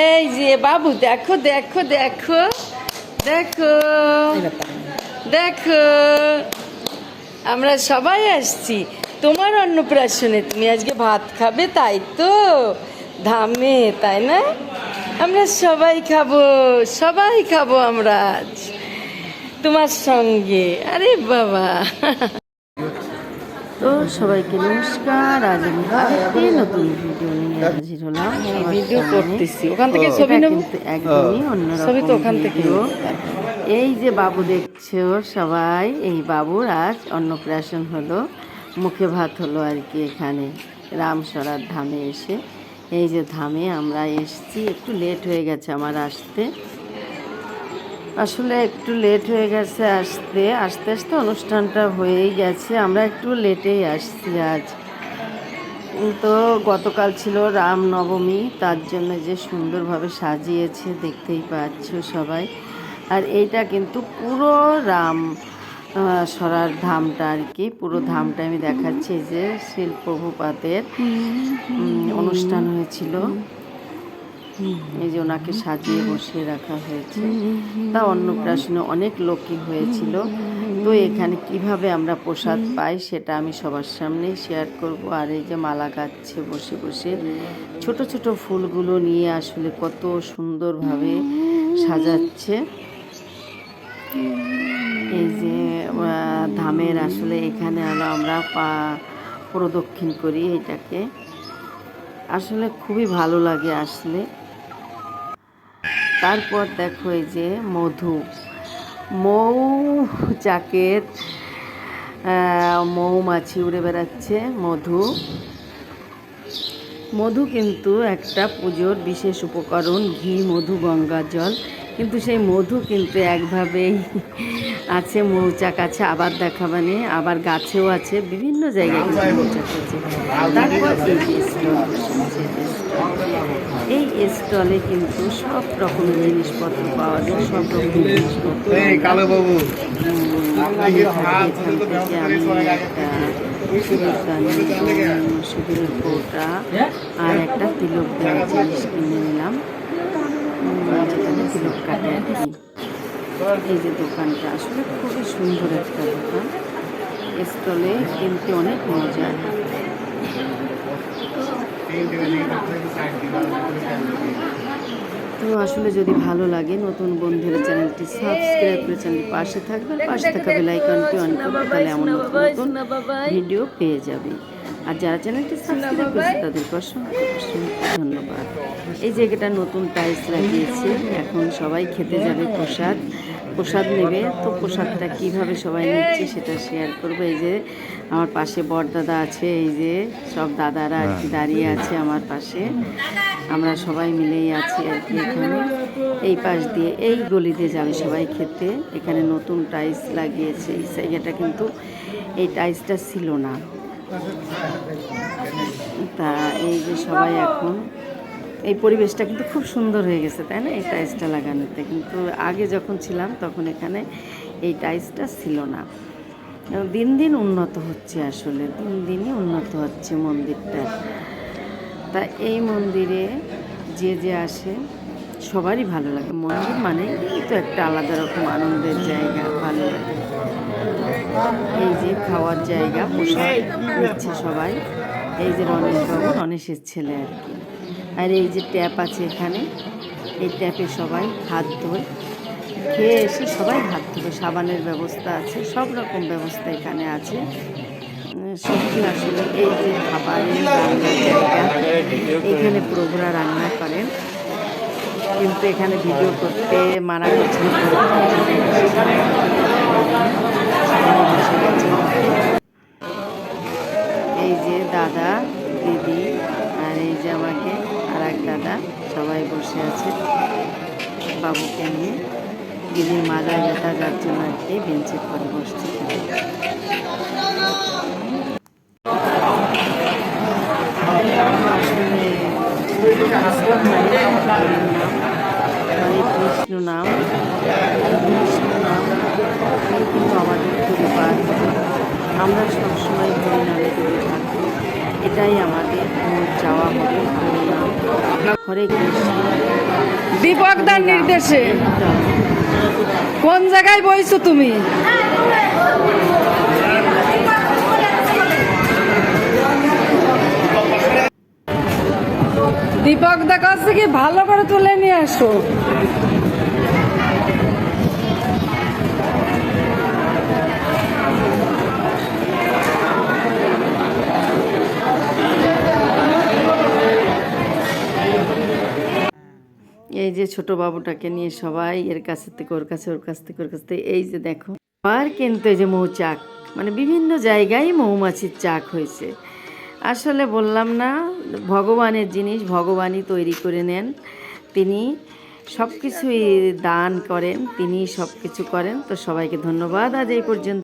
এই যে বাবু, দেখো দেখো দেখো দেখো দেখো। আমরা সবাই আসছি। তোমার অন্নপ্রাশনে তুমি আজকে ভাত খাবে, তাই তো? ধামে, তাই না? আমরা সবাই খাব সবাই খাব আমরা আজ তোমার সঙ্গে। আরে বাবা। তো সবাইকে নমস্কার। আজ আমি আরেকটি নতুন ভিডিও নিয়ে হাজির হলাম ভিডিও করতেছি। ওখান থেকে ছবি নেব? একদমই অন্যরকম ছবি তো ওখান থেকে ভিডিও। এই যে বাবু দেখছ সবাই এই বাবুর আজ অন্নপ্রাশন হলো মুখে ভাত হলো আর কি এখানে রামসরার ধামে এসে। এই যে ধামে আমরা এসছি একটু লেট হয়ে গেছে আমার আসতে। আসলে একটু লেট হয়ে গেছে আসতে। আস্তে আস্তে অনুষ্ঠানটা হয়েই গেছে। আমরা একটু লেটেই আসছি আজ। তো গতকাল ছিল রামনবমী তার জন্য যে সুন্দরভাবে সাজিয়েছে দেখতেই পাচ্ছ সবাই। আর এইটা কিন্তু পুরো রাম সরার ধামটা আর কি। পুরো ধামটা আমি দেখাচ্ছি যে শিল্পভূপাতের অনুষ্ঠান হয়েছিল। এই যে ওনাকে সাজিয়ে বসিয়ে রাখা হয়েছে। তা অন্নপ্রাশনে অনেক লোকই হয়েছিল। তো এখানে কীভাবে আমরা প্রসাদ পাই সেটা আমি সবার সামনেই শেয়ার করব। আর এই যে মালা গাচ্ছে বসে বসে, ছোট ছোট ফুলগুলো নিয়ে আসলে কত সুন্দরভাবে সাজাচ্ছে। এই যে ধামের আসলে এখানে আমরা পা, প্রদক্ষিণ করি এটাকে। আসলে খুবই ভালো লাগে আসলে। তারপর দেখো এই যে মধু। মৌ আহ, মৌমাছি উড়ে বেড়াচ্ছে মধু। মধু কিন্তু একটা পুজোর বিশেষ উপকরণ ঘি মধু গঙ্গা জল। কিন্তু সেই মধু কিন্তু একভাবেই আছে মৌচাক আছে আবার দেখাবানে আবার গাছেও আছে বিভিন্ন জায়গায় মৌচাক আছে। তারপর এই স্টল কিন্তু সব রকমের জিনিসপত্র পাওয়া যায় সব রকমের জিনিসপত্র কৌটা আর একটা তিলক দেওয়ার জিনিস কিনে নিলাম। যেখানে তিলক কাটে আর কি। এই যে দোকানটা আসলে খুবই সুন্দর একটা দোকান। স্টলে কিনতে অনেক মজা তো আসলে যদি ভালো লাগে নতুন বন্ধুরা চ্যানেলটি সাবস্ক্রাইব করে চ্যানেলটি পাশে থাকবে আর পাশে থাকা বেলাইকনটি অন করবে তাহলে এমন নতুন নতুন ভিডিও পেয়ে যাবে। আর যারা চ্যানেলটি সাবস্ক্রাইব করেছে তাদেরকে অসংখ্য অসংখ্য ধন্যবাদ। এই জায়গাটা নতুন টাইলস লাগিয়েছে এখন সবাই খেতে যাবে প্রসাদ। প্রসাদ নেবে। তো প্রসাদটা কীভাবে সবাই নিচ্ছে সেটা শেয়ার করব। এই যে আমার পাশে বড়দাদা আছে, এই যে সব দাদারা আর কি দাঁড়িয়ে আছে আমার পাশে। আমরা সবাই মিলেই আছি আর কি এখানে। এই পাশ দিয়ে, এই গলি দিয়ে যাবে সবাই খেতে। এখানে নতুন টাইলস লাগিয়েছে। এই জায়গাটা কিন্তু এই টাইলসটা ছিল না। তা এই যে সবাই এখন এই পরিবেশটা কিন্তু খুব সুন্দর হয়ে গেছে, তাই না? এই টাইলসটা লাগানোতে। কিন্তু আগে যখন ছিলাম, তখন এখানে এই টাইলসটা ছিল না। দিন দিন উন্নত হচ্ছে আসলে, দিন দিনই উন্নত হচ্ছে মন্দিরটা। তা এই মন্দিরে যে যে আসে, সবারই ভালো লাগে। মন্দির মানে তো একটা আলাদা রকম আনন্দের জায়গা, ভালো লাগে। এই যে খাওয়ার জায়গা পোশাক নিচ্ছে সবাই। এই যে রমেশ বাবু, রমেশের ছেলে আর কি। আর এই যে ট্যাপ আছে এখানে, এই ট্যাপে সবাই হাত ধোয়। খেয়ে এসে সবাই হাত ধোবে সাবানের ব্যবস্থা আছে, সব রকম ব্যবস্থা এখানে আছে। সত্যি আসলে এই যে খাবারের এখানে প্রভুরা রান্না করেন কিন্তু এখানে ভিডিও করতে মানা করছেন এই যে দাদা, দিদি, আর এই যে আমাকে দাদা, সবাই বসে আছে। বাবুকে নিয়ে। দিদির মাজায় ব্যথা যার জন্য কি বেঞ্চের পরে বসছে। দীপকদার নির্দেশে। কোন জায়গায় বইছো তুমি? দীপক দা কাছ থেকে ভালো করে তুলে নিয়ে আসো। এই যে ছোট বাবুটাকে নিয়ে সবাই এর কাছ থেকে, ওর কাছে, ওর কাছ থেকে, ওর কাছ থেকে, এই যে দেখো। আর কিন্তু এই যে মৌচাক মানে বিভিন্ন জায়গায় মৌমাছির চাক হয়েছে। আসলে বললাম না, ভগবানের জিনিস ভগবানই তৈরি করে নেন। তিনি সব কিছুই দান করেন তিনি সব কিছু করেন। তো সবাইকে ধন্যবাদ। আজ এই পর্যন্ত